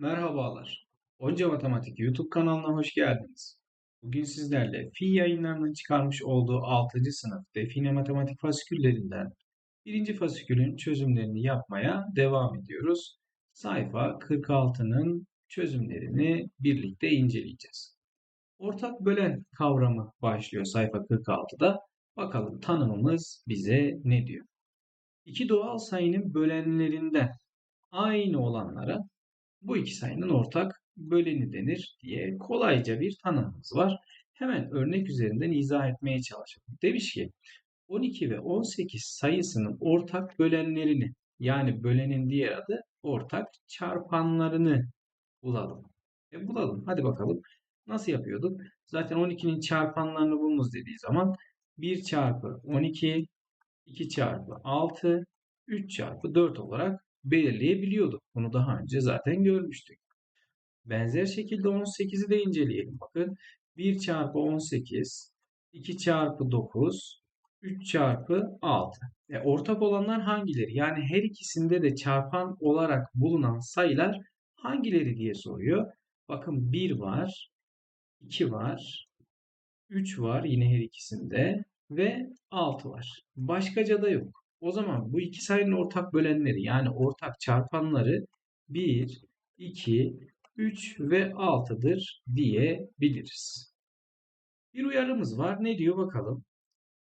Merhabalar. Onca Matematik YouTube kanalına hoş geldiniz. Bugün sizlerle Fi yayınlarının çıkarmış olduğu 6. sınıf Define Matematik fasiküllerinden 1. fasikülün çözümlerini yapmaya devam ediyoruz. Sayfa 46'nın çözümlerini birlikte inceleyeceğiz. Ortak bölen kavramı başlıyor sayfa 46'da. Bakalım tanımımız bize ne diyor? İki doğal sayının bölenlerinden aynı olanlara bu iki sayının ortak böleni denir diye kolayca bir tanımımız var. Hemen örnek üzerinden izah etmeye çalışalım. Demiş ki 12 ve 18 sayısının ortak bölenlerini yani bölenin diğer adı ortak çarpanlarını bulalım. E bulalım. Hadi bakalım. Nasıl yapıyorduk? Zaten 12'nin çarpanlarını bulunuz dediği zaman 1 çarpı 12, 2 çarpı 6, 3 çarpı 4 olarak belirleyebiliyorduk. Bunu daha önce zaten görmüştük. Benzer şekilde 18'i de inceleyelim. Bakın 1 çarpı 18, 2 çarpı 9, 3 çarpı 6. E, ortak olanlar hangileri? Yani her ikisinde de çarpan olarak bulunan sayılar hangileri diye soruyor. Bakın 1 var, 2 var, 3 var yine her ikisinde ve 6 var. Başkaca da yok. O zaman bu iki sayının ortak bölenleri yani ortak çarpanları 1, 2, 3 ve 6'dır diyebiliriz. Bir uyarımız var. Ne diyor bakalım.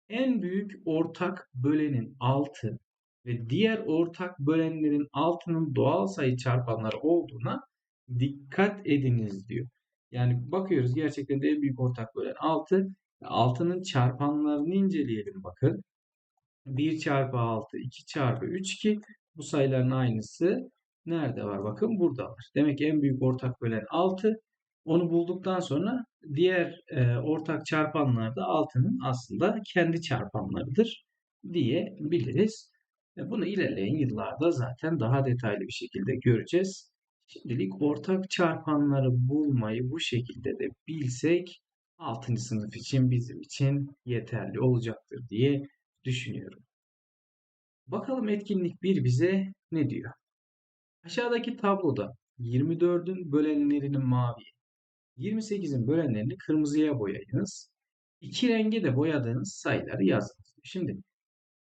En büyük ortak bölenin 6 ve diğer ortak bölenlerin altının doğal sayı çarpanları olduğuna dikkat ediniz diyor. Yani bakıyoruz gerçekten de en büyük ortak bölen 6. 6'nın çarpanlarını inceleyelim bakın. 1 çarpı 6, 2 çarpı 3 ki bu sayıların aynısı nerede var? Bakın burada var. Demek ki en büyük ortak bölen 6. Onu bulduktan sonra diğer e, ortak çarpanlar da 6'nın aslında kendi çarpanlarıdır diyebiliriz. E, bunu ilerleyen yıllarda zaten daha detaylı bir şekilde göreceğiz. Şimdilik ortak çarpanları bulmayı bu şekilde de bilsek 6. sınıf için bizim için yeterli olacaktır diye düşünüyorum. Bakalım etkinlik 1 bize ne diyor? Aşağıdaki tabloda 24'ün bölenlerini maviye, 28'in bölenlerini kırmızıya boyayınız. İki rengi de boyadığınız sayıları yazınız. Şimdi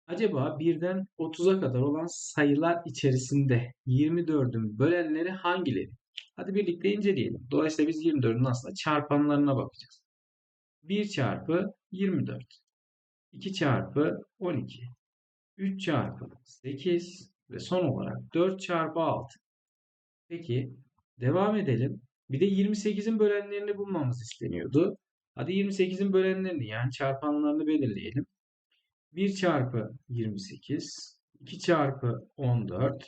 acaba 1'den 30'a kadar olan sayılar içerisinde 24'ün bölenleri hangileri? Hadi birlikte inceleyelim. Dolayısıyla biz 24'ün aslında çarpanlarına bakacağız. 1 çarpı 24. 2 çarpı 12. 3 çarpı 8 ve son olarak 4 çarpı 6. Peki devam edelim. Bir de 28'in bölenlerini bulmamız isteniyordu. Hadi 28'in bölenlerini yani çarpanlarını belirleyelim. 1 çarpı 28, 2 çarpı 14,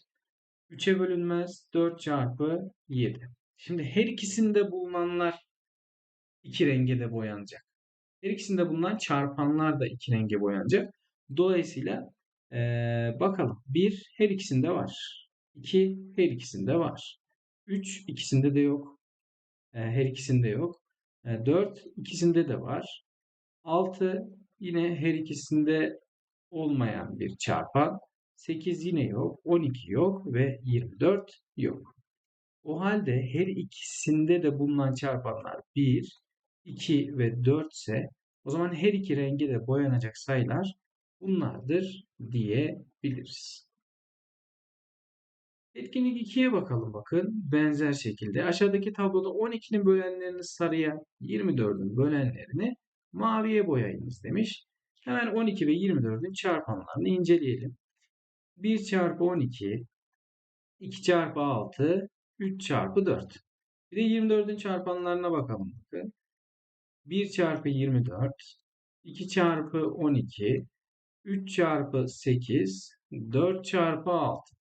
3'e bölünmez 4 çarpı 7. Şimdi her ikisinde bulunanlar iki renge de boyanacak. Her ikisinde bulunan çarpanlar da iki renge boyanacak. Dolayısıyla ee, bakalım. 1 her ikisinde var. 2 her ikisinde var. 3 ikisinde de yok. Ee, her ikisinde yok. 4 ikisinde de var. 6 yine her ikisinde olmayan bir çarpan. 8 yine yok. 12 yok ve 24 yok. O halde her ikisinde de bulunan çarpanlar 1, 2 ve 4 ise o zaman her iki renge de boyanacak sayılar bunlardır diyebiliriz. Etkinlik 2'ye bakalım bakın. Benzer şekilde aşağıdaki tabloda 12'nin bölenlerini sarıya, 24'ün bölenlerini maviye boyayınız demiş. Hemen 12 ve 24'ün çarpanlarını inceleyelim. 1 çarpı 12, 2 çarpı 6, 3 çarpı 4. Bir de 24'ün çarpanlarına bakalım bakın. 1 çarpı 24, 2 çarpı 12, 3 çarpı 8, 4 çarpı 6.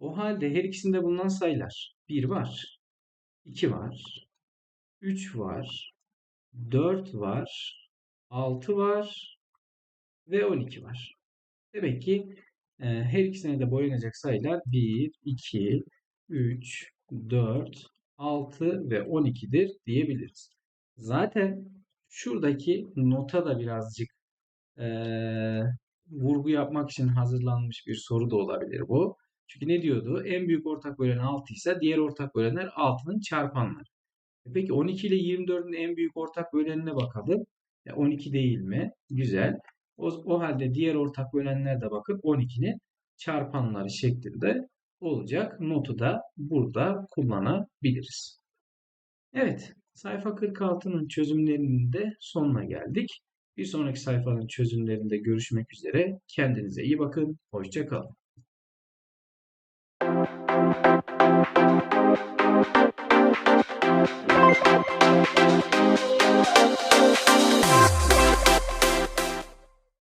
O halde her ikisinde bulunan sayılar 1 var, 2 var, 3 var, 4 var, 6 var ve 12 var. Demek ki e, her ikisine de boyanacak sayılar 1, 2, 3, 4, 6 ve 12'dir diyebiliriz. Zaten şuradaki nota da birazcık e, vurgu yapmak için hazırlanmış bir soru da olabilir bu. Çünkü ne diyordu? En büyük ortak bölen 6 ise diğer ortak bölenler 6'nın çarpanları. E Peki 12 ile 24'ün en büyük ortak bölenine bakalım. E 12 değil mi? Güzel. O, o halde diğer ortak bölenler de bakın 12'nin çarpanları şeklinde olacak. Notu da burada kullanabiliriz. Evet, sayfa 46'nın çözümlerinin de sonuna geldik. Bir sonraki sayfanın çözümlerinde görüşmek üzere. Kendinize iyi bakın. Hoşça kalın.